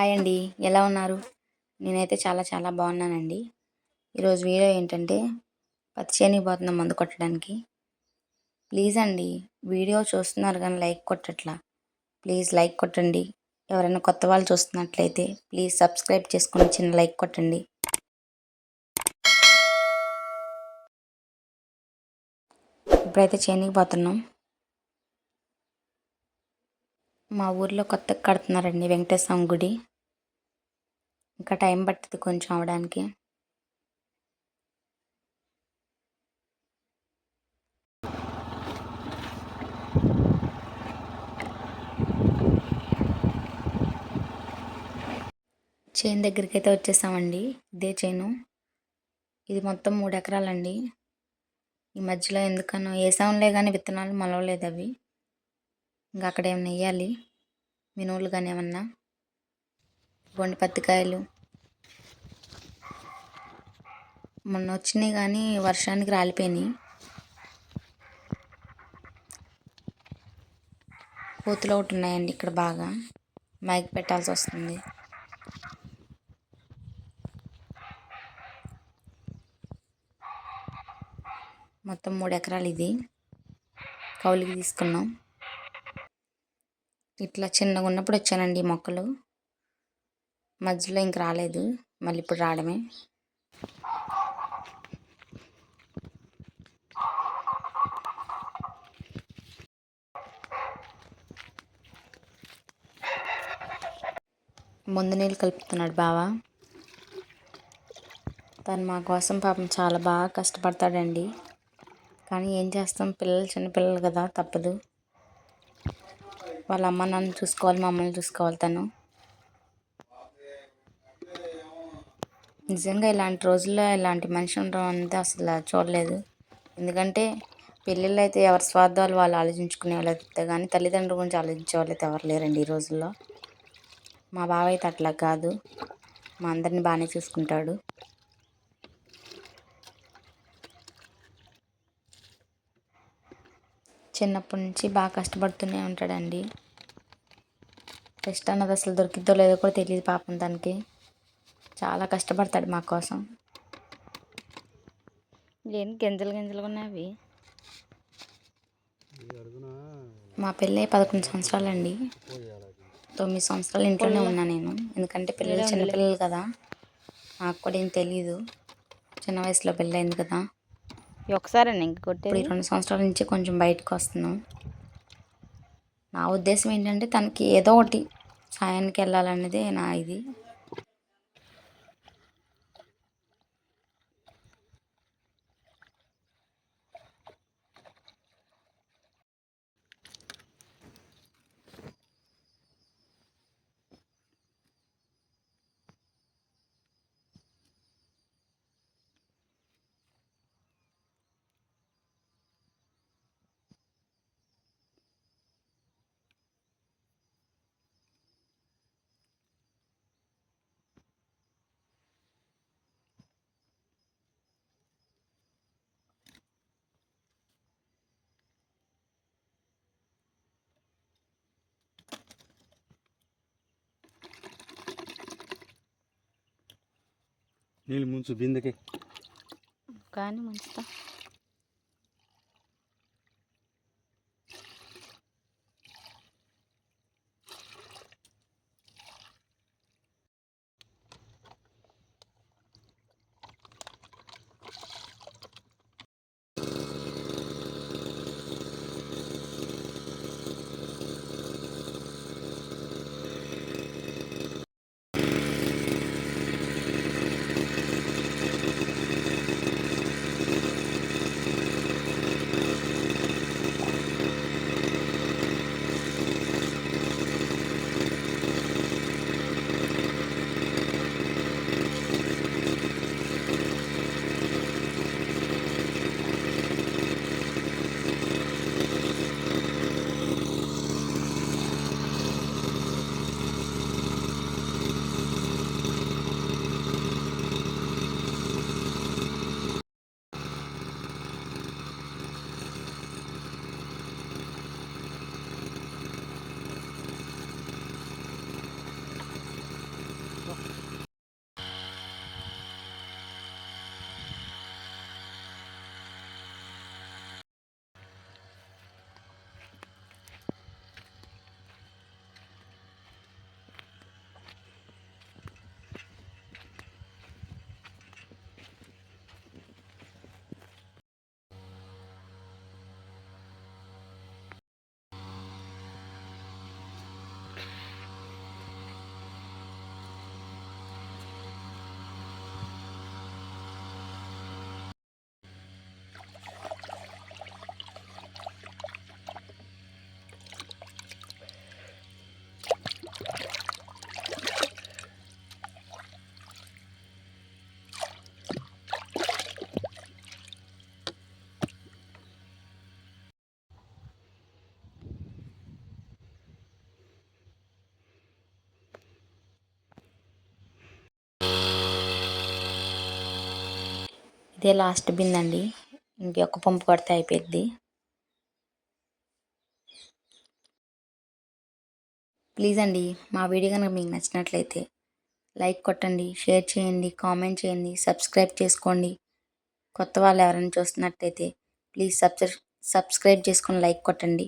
Hi అండి. ఎలా ఉన్నారు? నేనైతే చాలా చాలా బాగున్నానండి. ఈరోజు వీడియో ఏంటంటే పత్తి చేనికి పోతున్నాం మందు కొట్టడానికి. ప్లీజ్ అండి వీడియో చూస్తున్నారు కానీ లైక్ కొట్టట్లా. ప్లీజ్ లైక్ కొట్టండి. ఎవరైనా కొత్త వాళ్ళు చూస్తున్నట్లయితే ప్లీజ్ సబ్స్క్రైబ్ చేసుకుని చిన్న లైక్ కొట్టండి. ఇప్పుడైతే చేనికి పోతున్నాం. మా ఊర్లో కొత్తగా కడుతున్నారండి వెంకటేశ్వర గుడి. ఇంకా టైం పడుతుంది కొంచెం అవడానికి. చేను దగ్గరికి అయితే వచ్చేసామండి. ఇదే చేను. ఇది మొత్తం మూడు ఎకరాలండి. ఈ మధ్యలో ఎందుకనో వేసాంలే కానీ విత్తనాలు మొలవలేదు అవి. ఇంకా అక్కడ ఏమైనా వేయాలి? మినువులు కానీ ఏమన్నా? ఇవ్వండి పత్తికాయలు. మొన్న వచ్చినాయి కానీ వర్షానికి రాలిపోయినాయి. కోతులు ఒకటి ఉన్నాయండి ఇక్కడ బాగా. మైక్ పెట్టాల్సి వస్తుంది. మొత్తం మూడు ఎకరాలు ఇది. కౌలికి తీసుకున్నాం. ఇట్లా చిన్నగా ఉన్నప్పుడు వచ్చానండి ఈ మొక్కలు. మధ్యలో ఇంక రాలేదు. మళ్ళీ ఇప్పుడు రావడమే. ముందు నీళ్ళు కలుపుతున్నాడు బావా. తను మా కోసం పాపం చాలా బాగా కష్టపడతాడండి. కానీ ఏం చేస్తాం? పిల్లలు చిన్నపిల్లలు కదా తప్పదు. వాళ్ళ అమ్మ నాన్న చూసుకోవాలి మమ్మల్ని చూసుకోవాలి తను. నిజంగా ఇలాంటి రోజుల్లో ఇలాంటి మనిషి ఉండడం అంతా అసలు చూడలేదు. ఎందుకంటే పెళ్ళిళ్ళు అయితే ఎవరి స్వార్థాలు వాళ్ళు ఆలోచించుకునే వాళ్ళు అయితే కానీ తల్లిదండ్రుల గురించి ఆలోచించే వాళ్ళు అయితే ఎవరు లేరండి ఈ రోజుల్లో. మా బావ అయితే అట్లా కాదు. మా అందరిని బాగానే చూసుకుంటాడు. చిన్నప్పటి నుంచి బాగా కష్టపడుతూనే ఉంటాడండి. రెస్ట్ అన్నది అసలు దొరికిద్దో లేదో కూడా తెలియదు పాపం దానికి చాలా కష్టపడతాడు మా కోసం. ఏం గింజలు గింజలు ఉన్నాయి మా పెళ్ళి పదకొండు సంవత్సరాలండి. తొమ్మిది సంవత్సరాలు ఇంట్లోనే ఉన్నా నేను. ఎందుకంటే పిల్లలు చిన్నపిల్లలు కదా. నాకు కూడా ఏం తెలీదు. చిన్న వయసులో పెళ్ళయింది కదా. ఒకసారి ఇంక కొట్టి ఇప్పుడు ఈ రెండు సంవత్సరాల నుంచి కొంచెం బయటకు వస్తున్నాం. నా ఉద్దేశం ఏంటంటే తనకి ఏదో ఒకటి సాయానికి వెళ్ళాలన్నదే నా ఇది. నీళ్ళు ముంచు బిందెకి కానీ మంచిదా ఇదే లాస్ట్ బిన్ అండి. ఇంకొక పంపు కొడితే అయిపోయింది ప్లీజ్ అండి మా వీడియో కనుక మీకు నచ్చినట్లయితే లైక్ కొట్టండి షేర్ చేయండి కామెంట్ చేయండి సబ్స్క్రైబ్ చేసుకోండి. కొత్త వాళ్ళు ఎవరైనా చూస్తున్నట్టయితే ప్లీజ్ సబ్స్క్రైబ్ సబ్స్క్రైబ్ చేసుకొని లైక్ కొట్టండి.